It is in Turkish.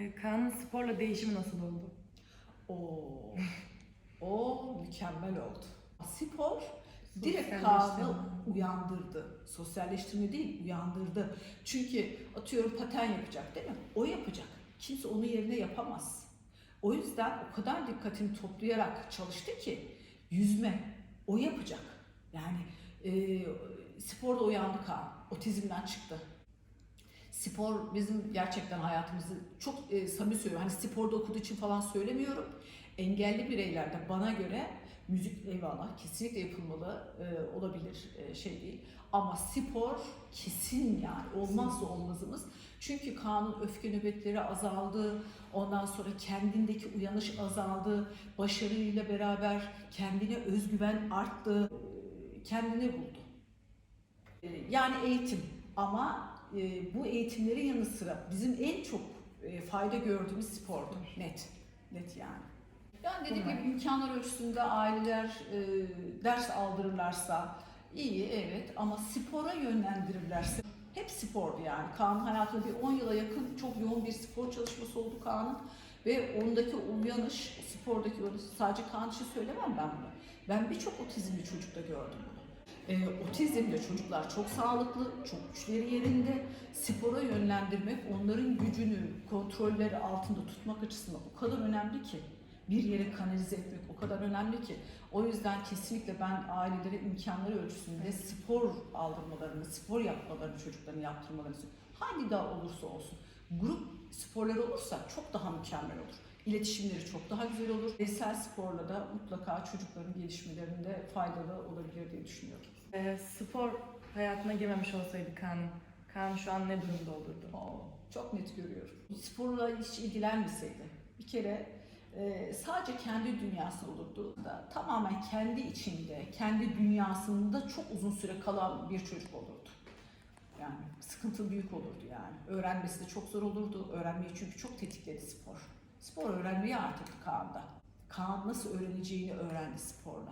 Ee, Kaan'ın sporla değişimi nasıl oldu? O o mükemmel oldu. Spor direkt. Kaan'ı uyandırdı. Sosyalleştirme değil, uyandırdı. Çünkü atıyorum paten yapacak değil mi? O yapacak. Kimse onun yerine yapamaz. O yüzden o kadar dikkatini toplayarak çalıştı ki yüzme o yapacak. Yani e, sporda uyandı Kaan. Otizmden çıktı. Spor bizim gerçekten hayatımızı çok e, samimi söylüyorum. Hani sporda okuduğu için falan söylemiyorum. Engelli bireylerde bana göre müzik eyvallah kesinlikle yapılmalı e, olabilir e, şey değil. Ama spor kesin yani olmazsa olmazımız. Çünkü Kaan'ın öfke nöbetleri azaldı. Ondan sonra kendindeki uyanış azaldı. Başarıyla beraber kendine özgüven arttı. e, Kendini buldu. E, Yani eğitim ama e, bu eğitimlerin yanı sıra bizim en çok e, fayda gördüğümüz spordu. Net. Net yani. Yani dediğim Bunlar. gibi imkanlar ölçüsünde aileler e, ders aldırırlarsa iyi evet ama spora yönlendirirlerse hep spordu yani. Kaan'ın hayatında bir 10 yıla yakın çok yoğun bir spor çalışması oldu Kaan'ın. Ve ondaki uyanış, spordaki uyanış, sadece Kaan için söylemem ben bunu. Ben birçok otizmli çocukta gördüm bunu. E, otizmli çocuklar çok sağlıklı, çok güçleri yerinde. Spora yönlendirmek, onların gücünü kontrolleri altında tutmak açısından o kadar önemli ki. Bir yere kanalize etmek o kadar önemli ki. O yüzden kesinlikle ben ailelere imkanları ölçüsünde spor aldırmalarını, spor yapmalarını çocukların yaptırmalarını istiyorum. Hangi dal olursa olsun. Grup sporları olursa çok daha mükemmel olur. İletişimleri çok daha güzel olur. Bireysel sporla da mutlaka çocukların gelişmelerinde faydalı olabilir diye düşünüyorum. Ee, spor hayatına girmemiş olsaydı Kaan'ın, Kaan şu an ne durumda olurdu? Oo, çok net görüyorum. Sporla hiç ilgilenmeseydi bir kere e, sadece kendi dünyası olurdu da tamamen kendi içinde, kendi dünyasında çok uzun süre kalan bir çocuk olurdu. Yani sıkıntı büyük olurdu yani. Öğrenmesi de çok zor olurdu. Öğrenmeyi çünkü çok tetikledi spor. Spor öğrenmeyi artık Kaan'da. Kaan nasıl öğreneceğini öğrendi sporla.